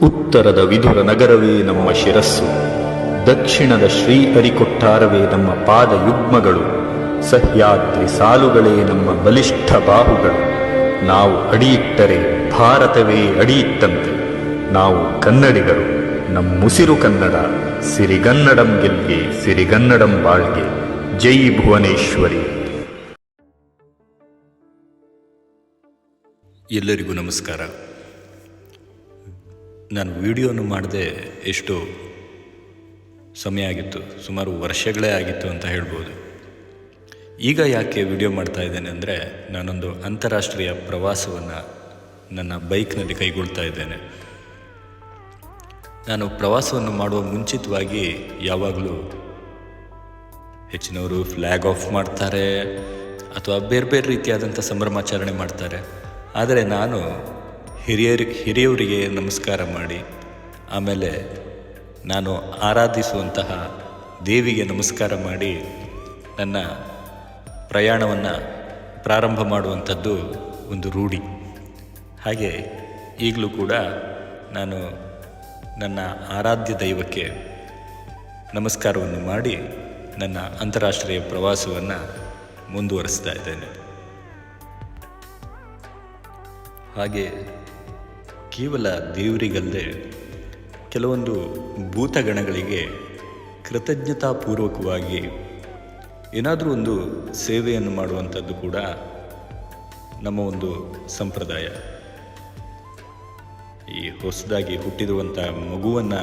ಉತ್ತರದ ವಿಧುರ ನಗರವೇ ನಮ್ಮ ಶಿರಸ್ಸು. ದಕ್ಷಿಣದ ಶ್ರೀ ಅರಿಕೊಟ್ಟಾರವೇ ನಮ್ಮ ಪಾದ ಯುಗ್ಮಗಳು ಸಹ್ಯಾದ್ರಿ ಸಾಲುಗಳೇ ನಮ್ಮ ಬಲಿಷ್ಠ ಬಾಹುಗಳು. ನಾವು ಅಡಿಯಿಟ್ಟರೆ ಭಾರತವೇ ಅಡಿಯಿಟ್ಟಂತೆ. ನಾವು ಕನ್ನಡಿಗರು, ನಮ್ಮುಸಿರು ಕನ್ನಡ, ಸಿರಿಗನ್ನಡಂ ಗೆಲ್ಗೆ, ಸಿರಿಗನ್ನಡಂ ಬಾಳ್ಗೆ. ಜೈ ಭುವನೇಶ್ವರಿ. ಎಲ್ಲರಿಗೂ ನಮಸ್ಕಾರ. ನಾನು ವಿಡಿಯೋನು ಮಾಡದೆ ಎಷ್ಟು ಸಮಯ ಆಗಿತ್ತು, ಸುಮಾರು ವರ್ಷಗಳೇ ಆಗಿತ್ತು ಅಂತ ಹೇಳ್ಬೋದು. ಈಗ ಯಾಕೆ ವಿಡಿಯೋ ಮಾಡ್ತಾ ಇದ್ದೇನೆ ಅಂದರೆ, ನಾನೊಂದು ಅಂತಾರಾಷ್ಟ್ರೀಯ ಪ್ರವಾಸವನ್ನು ನನ್ನ ಬೈಕ್ನಲ್ಲಿ ಕೈಗೊಳ್ತಾ ಇದ್ದೇನೆ. ನಾನು ಪ್ರವಾಸವನ್ನು ಮಾಡುವ ಮುಂಚಿತವಾಗಿ ಯಾವಾಗಲೂ ಹೆಚ್ಚಿನವರು ಫ್ಲ್ಯಾಗ್ ಆಫ್ ಮಾಡ್ತಾರೆ, ಅಥವಾ ಬೇರೆ ಬೇರೆ ರೀತಿಯಾದಂಥ ಸಂಭ್ರಮಾಚರಣೆ ಮಾಡ್ತಾರೆ. ಆದರೆ ನಾನು ಹಿರಿಯರಿ, ಹಿರಿಯವರಿಗೆ ನಮಸ್ಕಾರ ಮಾಡಿ. ಆಮೇಲೆ ನಾನು ಆರಾಧಿಸುವಂತಹ ದೇವಿಗೆ ನಮಸ್ಕಾರ ಮಾಡಿ ನನ್ನ ಪ್ರಯಾಣವನ್ನು ಪ್ರಾರಂಭ ಮಾಡುವಂಥದ್ದು ಒಂದು ರೂಢಿ. ಹಾಗೆ ಈಗಲೂ ಕೂಡ ನಾನು ನನ್ನ ಆರಾಧ್ಯ ದೈವಕ್ಕೆ ನಮಸ್ಕಾರವನ್ನು ಮಾಡಿ ನನ್ನ ಅಂತಾರಾಷ್ಟ್ರೀಯ ಪ್ರವಾಸವನ್ನು ಮುಂದುವರಿಸ್ತಾ ಇದ್ದೇನೆ. ಹಾಗೆ ಕೇವಲ ದೇವರಿಗಲ್ಲದೆ ಕೆಲವೊಂದು ಭೂತಗಣಗಳಿಗೆ ಕೃತಜ್ಞತಾಪೂರ್ವಕವಾಗಿ ಏನಾದರೂ ಒಂದು ಸೇವೆಯನ್ನು ಮಾಡುವಂಥದ್ದು ಕೂಡ ನಮ್ಮ ಒಂದು ಸಂಪ್ರದಾಯ. ಈ ಹೊಸದಾಗಿ ಹುಟ್ಟಿರುವಂಥ ಮಗುವನ್ನು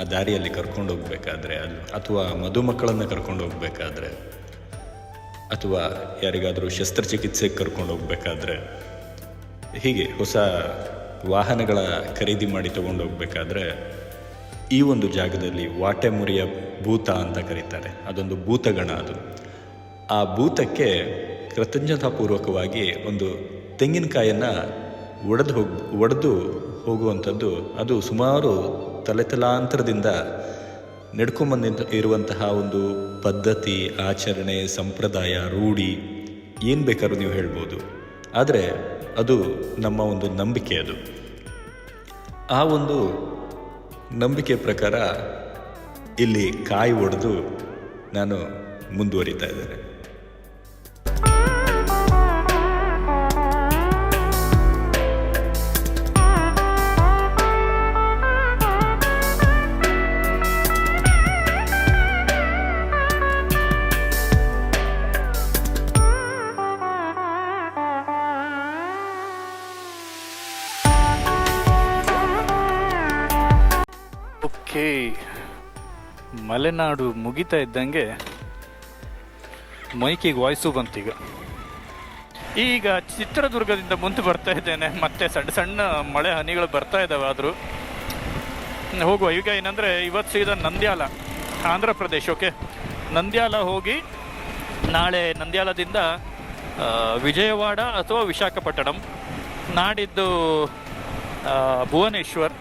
ಆ ದಾರಿಯಲ್ಲಿ ಕರ್ಕೊಂಡು ಹೋಗಬೇಕಾದ್ರೆ ಅಥವಾ ಮಧುಮಕ್ಕಳನ್ನು ಕರ್ಕೊಂಡು ಹೋಗಬೇಕಾದ್ರೆ, ಅಥವಾ ಯಾರಿಗಾದರೂ ಶಸ್ತ್ರಚಿಕಿತ್ಸೆಗೆ ಕರ್ಕೊಂಡು ಹೋಗಬೇಕಾದ್ರೆ, ಹೀಗೆ ಹೊಸ ವಾಹನಗಳ ಖರೀದಿ ಮಾಡಿ ತಗೊಂಡು ಹೋಗಬೇಕಾದ್ರೆ ಈ ಒಂದು ಜಾಗದಲ್ಲಿ ವಾಟೆಮುರಿಯ ಭೂತ ಅಂತ ಕರೀತಾರೆ. ಅದೊಂದು ಭೂತಗಣ ಅದು. ಆ ಭೂತಕ್ಕೆ ಕೃತಜ್ಞತಾಪೂರ್ವಕವಾಗಿ ಒಂದು ತೆಂಗಿನಕಾಯನ್ನು ಒಡೆದು ಹೋಗಿ, ಒಡೆದು ಹೋಗುವಂಥದ್ದು, ಅದು ಸುಮಾರು ತಲೆತಲಾಂತರದಿಂದ ನಡ್ಕೊಂಬಂದಿದ್ದ, ಇರುವಂತಹ ಒಂದು ಪದ್ಧತಿ, ಆಚರಣೆ, ಸಂಪ್ರದಾಯ, ರೂಢಿ ಏನು ಬೇಕಾದ್ರೂ ನೀವು ಹೇಳ್ಬೋದು. ಆದರೆ ಅದು ನಮ್ಮ ಒಂದು ನಂಬಿಕೆ ಅದು. ಆ ಒಂದು ನಂಬಿಕೆ ಪ್ರಕಾರ ಇಲ್ಲಿ ಕಾಯಿ ಒಡೆದು ನಾನು ಮುಂದುವರಿತಾ ಇದ್ದೇನೆ. ಓಕೆ. ಮಲೆನಾಡು ಮುಗಿತಾ ಇದ್ದಂಗೆ ಮೈಕಿಗೆ ವಾಯ್ಸು ಬಂತೀಗ ಈಗ. ಚಿತ್ರದುರ್ಗದಿಂದ ಮುಂದೆ ಬರ್ತಾ ಇದ್ದೇನೆ. ಮತ್ತೆ ಸಣ್ಣ ಸಣ್ಣ ಮಳೆ ಹನಿಗಳು ಬರ್ತಾ ಇದ್ದಾವೆ ಆದರೂ. ಹೋಗುವ ಈಗ ಏನಂದರೆ ಇವತ್ತು ಸೀದಾ ನಂದ್ಯಾಲ, ಆಂಧ್ರ ಪ್ರದೇಶ್, ಓಕೆ? ನಂದ್ಯಾಲ ಹೋಗಿ ನಾಳೆ ನಂದ್ಯಾಲದಿಂದ ವಿಜಯವಾಡ ಅಥವಾ ವಿಶಾಖಪಟ್ಟಣಂ. ನಾಡಿದ್ದು ಭುವನೇಶ್ವರ್.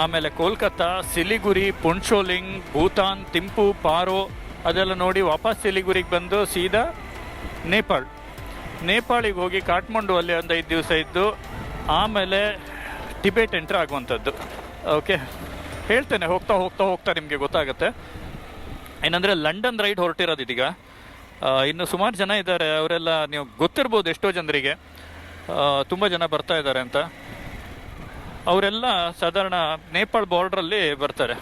ಆಮೇಲೆ ಕೋಲ್ಕತ್ತಾ, ಸಿಲಿಗುರಿ, ಪುಂಚೋಲಿಂಗ್, ಭೂತಾನ್, ತಿಂಪು, ಪಾರೋ, ಅದೆಲ್ಲ ನೋಡಿ ವಾಪಸ್ ಸಿಲಿಗುರಿಗೆ ಬಂದು ಸೀದಾ ನೇಪಾಳ್. ನೇಪಾಳಿಗೆ ಹೋಗಿ ಕಾಠ್ಮಂಡು ಅಲ್ಲಿ ಒಂದು ಐದು ದಿವಸ ಇದ್ದು, ಆಮೇಲೆ ಟಿಬೇಟ್ ಎಂಟ್ರ್ ಆಗುವಂಥದ್ದು. ಓಕೆ? ಹೇಳ್ತೇನೆ, ಹೋಗ್ತಾ ಹೋಗ್ತಾ ಹೋಗ್ತಾ ನಿಮಗೆ ಗೊತ್ತಾಗುತ್ತೆ. ಏನಂದರೆ ಲಂಡನ್ ರೈಡ್ ಹೊರಟಿರೋದು ಇದೀಗ ಇನ್ನು ಸುಮಾರು ಜನ ಇದ್ದಾರೆ, ಅವರೆಲ್ಲ ನೀವು ಗೊತ್ತಿರ್ಬೋದು ಎಷ್ಟೋ ಜನರಿಗೆ. ತುಂಬ ಜನ ಬರ್ತಾ ಇದ್ದಾರೆ ಅಂತ. ಅವರೆಲ್ಲ ಸಾಧಾರಣ ನೇಪಾಳ ಬಾರ್ಡ್ರಲ್ಲಿ ಬರ್ತಾರೆ.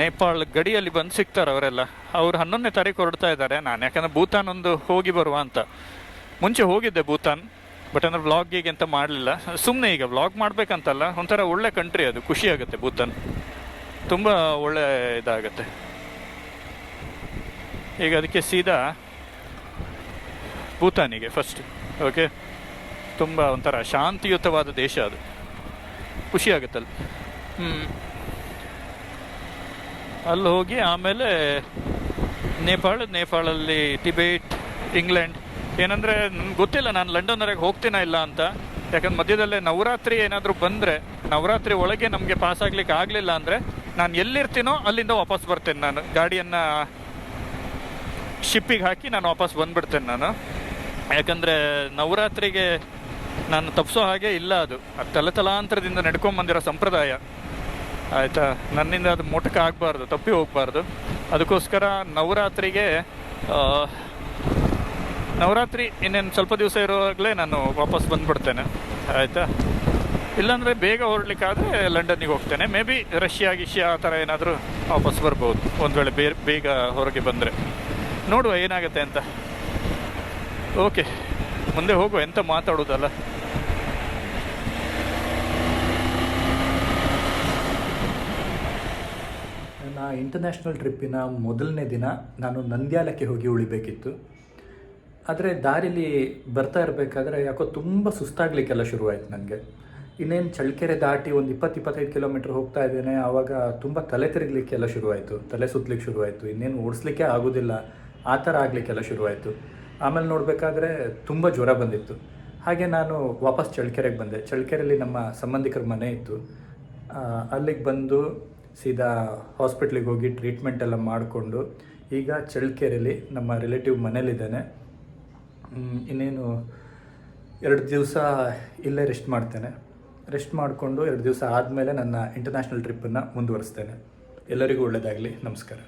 ನೇಪಾಳ ಗಡಿಯಲ್ಲಿ ಬಂದು ಸಿಗ್ತಾರೆ ಅವರೆಲ್ಲ. ಅವ್ರು ಹನ್ನೊಂದನೇ ತಾರೀಕು ಹೊರಡ್ತಾ ಇದ್ದಾರೆ. ನಾನು ಯಾಕಂದ್ರೆ ಭೂತಾನ್ ಒಂದು ಹೋಗಿ ಬರುವ ಅಂತ. ಮುಂಚೆ ಹೋಗಿದ್ದೆ ಭೂತಾನ್, ಬಟ್ ಅಂದ್ರೆ ಈಗ ಅಂತ ಮಾಡಲಿಲ್ಲ. ಸುಮ್ಮನೆ ಈಗ ವ್ಲಾಗ್ ಮಾಡಬೇಕಂತಲ್ಲ, ಒಂಥರ ಒಳ್ಳೆ ಕಂಟ್ರಿ ಅದು, ಖುಷಿ ಆಗುತ್ತೆ ಭೂತಾನ್. ತುಂಬ ಒಳ್ಳೆ ಇದಾಗುತ್ತೆ. ಈಗ ಅದಕ್ಕೆ ಸೀದಾ ಭೂತಾನಿಗೆ ಫಸ್ಟ್ ಓಕೆ ತುಂಬ ಒಂಥರ ಶಾಂತಿಯುತವಾದ ದೇಶ ಅದು. ಖುಷಿ ಆಗುತ್ತಲ್ಲ ಹ್ಞೂ ಅಲ್ಲಿ ಹೋಗಿ ಆಮೇಲೆ ನೇಪಾಳ, ನೇಪಾಳಲ್ಲಿ ಟಿಬೇಟ್, ಇಂಗ್ಲೆಂಡ್. ಏನಂದರೆ ನನ್ಗೆ ಗೊತ್ತಿಲ್ಲ, ನಾನು ಲಂಡನ್ವರೆಗೆ ಹೋಗ್ತೀನ ಇಲ್ಲ ಅಂತ. ಯಾಕಂದ್ರೆ ಮಧ್ಯದಲ್ಲೇ ನವರಾತ್ರಿ ಏನಾದರೂ ಬಂದರೆ, ನವರಾತ್ರಿ ಒಳಗೆ ನಮಗೆ ಪಾಸ್ ಆಗ್ಲಿಕ್ಕೆ ಆಗಲಿಲ್ಲ ಅಂದರೆ ನಾನು ಎಲ್ಲಿರ್ತೀನೋ ಅಲ್ಲಿಂದ ವಾಪಸ್ ಬರ್ತೇನೆ ನಾನು. ಗಾಡಿಯನ್ನು ಶಿಪ್ಪಿಗೆ ಹಾಕಿ ನಾನು ವಾಪಸ್ ಬಂದ್ಬಿಡ್ತೇನೆ ನಾನು. ಯಾಕಂದರೆ ನವರಾತ್ರಿಗೆ ನಾನು ತಪ್ಪಿಸೋ ಹಾಗೆ ಇಲ್ಲ ಅದು. ಅದು ತಲೆತಲಾಂತರದಿಂದ ನಡ್ಕೊಂಬಂದಿರೋ ಸಂಪ್ರದಾಯ. ಆಯಿತಾ? ನನ್ನಿಂದ ಅದು ಮೋಟಕ ಆಗಬಾರ್ದು, ತಪ್ಪಿ ಹೋಗಬಾರ್ದು. ಅದಕ್ಕೋಸ್ಕರ ನವರಾತ್ರಿಗೆ ನವರಾತ್ರಿ ಇನ್ನೇನು ಸ್ವಲ್ಪ ದಿವಸ ಇರುವಾಗಲೇ ನಾನು ವಾಪಸ್ ಬಂದ್ಬಿಡ್ತೇನೆ. ಆಯಿತಾ? ಇಲ್ಲಾಂದರೆ ಬೇಗ ಹೊರಡ್ಲಿಕ್ಕಾದರೆ ಲಂಡನ್ನಿಗೆ ಹೋಗ್ತೇನೆ. ಮೇ ಬಿ ರಷ್ಯಾ, ಗಿಷ್ಯಾ ಆ ಥರ ಏನಾದರೂ ವಾಪಸ್ ಬರ್ಬೋದು. ಒಂದು ವೇಳೆ ಬೇರೆ, ಬೇಗ ಹೊರಗೆ ಬಂದರೆ. ನೋಡುವ ಏನಾಗುತ್ತೆ ಅಂತ. ಓಕೆ. ಮುಂದೆ ಹೋಗುವ. ಎಂತ ಮಾತಾಡೋದಲ್ಲ. ನನ್ನ ಇಂಟರ್ನ್ಯಾಷನಲ್ ಟ್ರಿಪ್ಪಿನ ಮೊದಲನೇ ದಿನ ನಾನು ನಂದ್ಯಾಲಕ್ಕೆ ಹೋಗಿ ಉಳಿಬೇಕಿತ್ತು. ಆದರೆ ದಾರಿಲಿ ಬರ್ತಾ ಇರಬೇಕಾದ್ರೆ ಯಾಕೋ ತುಂಬ ಸುಸ್ತಾಗಲಿಕ್ಕೆಲ್ಲ ಶುರುವಾಯಿತು ನನಗೆ. ಇನ್ನೇನು ಚಳ್ಳಕೆರೆ ದಾಟಿ ಒಂದು ಇಪ್ಪತ್ತು ಇಪ್ಪತ್ತೈದು ಕಿಲೋಮೀಟ್ರ್ ಹೋಗ್ತಾ ಇದ್ದೇನೆ, ಆವಾಗ ತುಂಬ ತಲೆ ತಿರುಗಲಿಕ್ಕೆಲ್ಲ ಶುರುವಾಯಿತು. ತಲೆ ಸುತ್ತಲಿಕ್ಕೆ ಶುರುವಾಯಿತು. ಇನ್ನೇನು ಓಡಿಸ್ಲಿಕ್ಕೆ ಆಗೋದಿಲ್ಲ, ಆ ಥರ ಆಗಲಿಕ್ಕೆಲ್ಲ ಶುರುವಾಯಿತು. ಆಮೇಲೆ ನೋಡಬೇಕಾದ್ರೆ ತುಂಬ ಜ್ವರ ಬಂದಿತ್ತು. ಹಾಗೆ ನಾನು ವಾಪಸ್ ಚಳ್ಳಕೆರೆಗೆ ಬಂದೆ. ಚಳ್ಳಕೆರೆಯಲ್ಲಿ ನಮ್ಮ ಸಂಬಂಧಿಕರ ಮನೆ ಇತ್ತು. ಅಲ್ಲಿಗೆ ಬಂದು ಸೀದಾ ಹಾಸ್ಪಿಟ್ಲಿಗೆ ಹೋಗಿ ಟ್ರೀಟ್ಮೆಂಟ್ ಎಲ್ಲ ಮಾಡಿಕೊಂಡು ಈಗ ಚಳ್ಳಕೆರೆಯಲ್ಲಿ ನಮ್ಮ ರಿಲೇಟಿವ್ ಮನೇಲಿದ್ದೇನೆ. ಇನ್ನೇನು ಎರಡು ದಿವಸ ಇಲ್ಲೇ ರೆಸ್ಟ್ ಮಾಡ್ತೇನೆ. ರೆಸ್ಟ್ ಮಾಡಿಕೊಂಡು ಎರಡು ದಿವಸ ಆದಮೇಲೆ ನನ್ನ ಇಂಟರ್ನ್ಯಾಷನಲ್ ಟ್ರಿಪ್ಪನ್ನು ಮುಂದುವರಿಸ್ತೇನೆ. ಎಲ್ಲರಿಗೂ ಒಳ್ಳೆಯದಾಗಲಿ ನಮಸ್ಕಾರ.